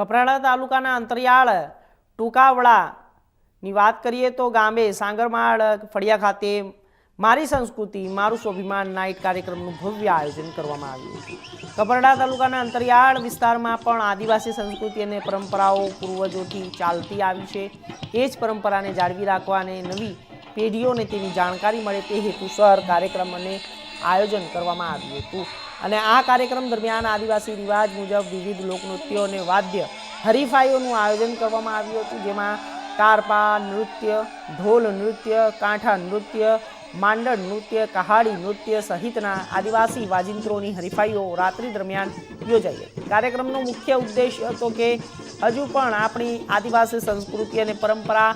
કપરાડા તાલુકાના અંતરિયાળ ટૂંકાવડાની વાત કરીએ તો ગામે સાંગરમાળ ફળિયા ખાતે મારી સંસ્કૃતિ, મારું સ્વાભિમાન નાઇટ કાર્યક્રમનું ભવ્ય આયોજન કરવામાં આવ્યું હતું. કપરાડા તાલુકાના અંતરિયાળ વિસ્તારમાં પણ આદિવાસી સંસ્કૃતિ અને પરંપરાઓ પૂર્વજોથી ચાલતી આવી છે. એ જ પરંપરાને જાળવી રાખવા અને નવી પેઢીઓને તેની જાણકારી મળે તે હેતુસર કાર્યક્રમ અને આયોજન કરવામાં આવ્યું હતું. અને આ કાર્યક્રમ દરમિયાન આદિવાસી રિવાજ મુજબ વિવિધ લોકનૃત્યો અને વાદ્ય હરીફાઈઓનું આયોજન કરવામાં આવ્યું હતું. જેમાં તારપા નૃત્ય, ઢોલ નૃત્ય, કાંઠા નૃત્ય, માંડળ નૃત્ય કહાડી નૃત્ય સહિતના આદિવાસી વાજિંત્રોની હરીફાઈઓ રાત્રિ દરમિયાન યોજાઈ હતી. કાર્યક્રમનો મુખ્ય ઉદ્દેશ હતો કે હજુ પણ આપણી આદિવાસી સંસ્કૃતિ અને પરંપરા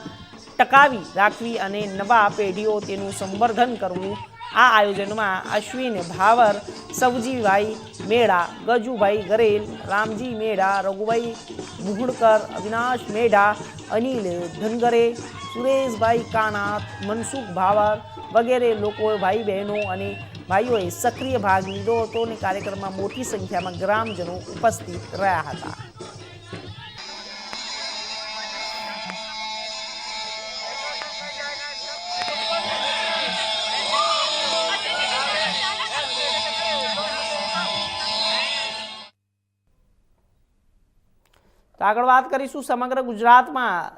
ટકાવી રાખવી અને નવા પેઢીઓ તેનું સંવર્ધન કરવું આ આયોજનમાં અશ્વિન ભાવર, સવજીભાઈ મેળા ગજુભાઈ ગરેલ, રામજી મેળા રઘુભાઈ મુહુડકર અવિનાશ મેઢા અનિલ ધનગરે, સુરેશભાઈ કાનાત, મનસુખ ભાવર વગેરે લોકો ભાઈ બહેનો અને ભાઈઓએ સક્રિય ભાગ લીધો હતો અને કાર્યક્રમમાં મોટી સંખ્યામાં ગ્રામજનો ઉપસ્થિત રહ્યા હતા. તો આગળ વાત કરીશું સમગ્ર ગુજરાતમાં.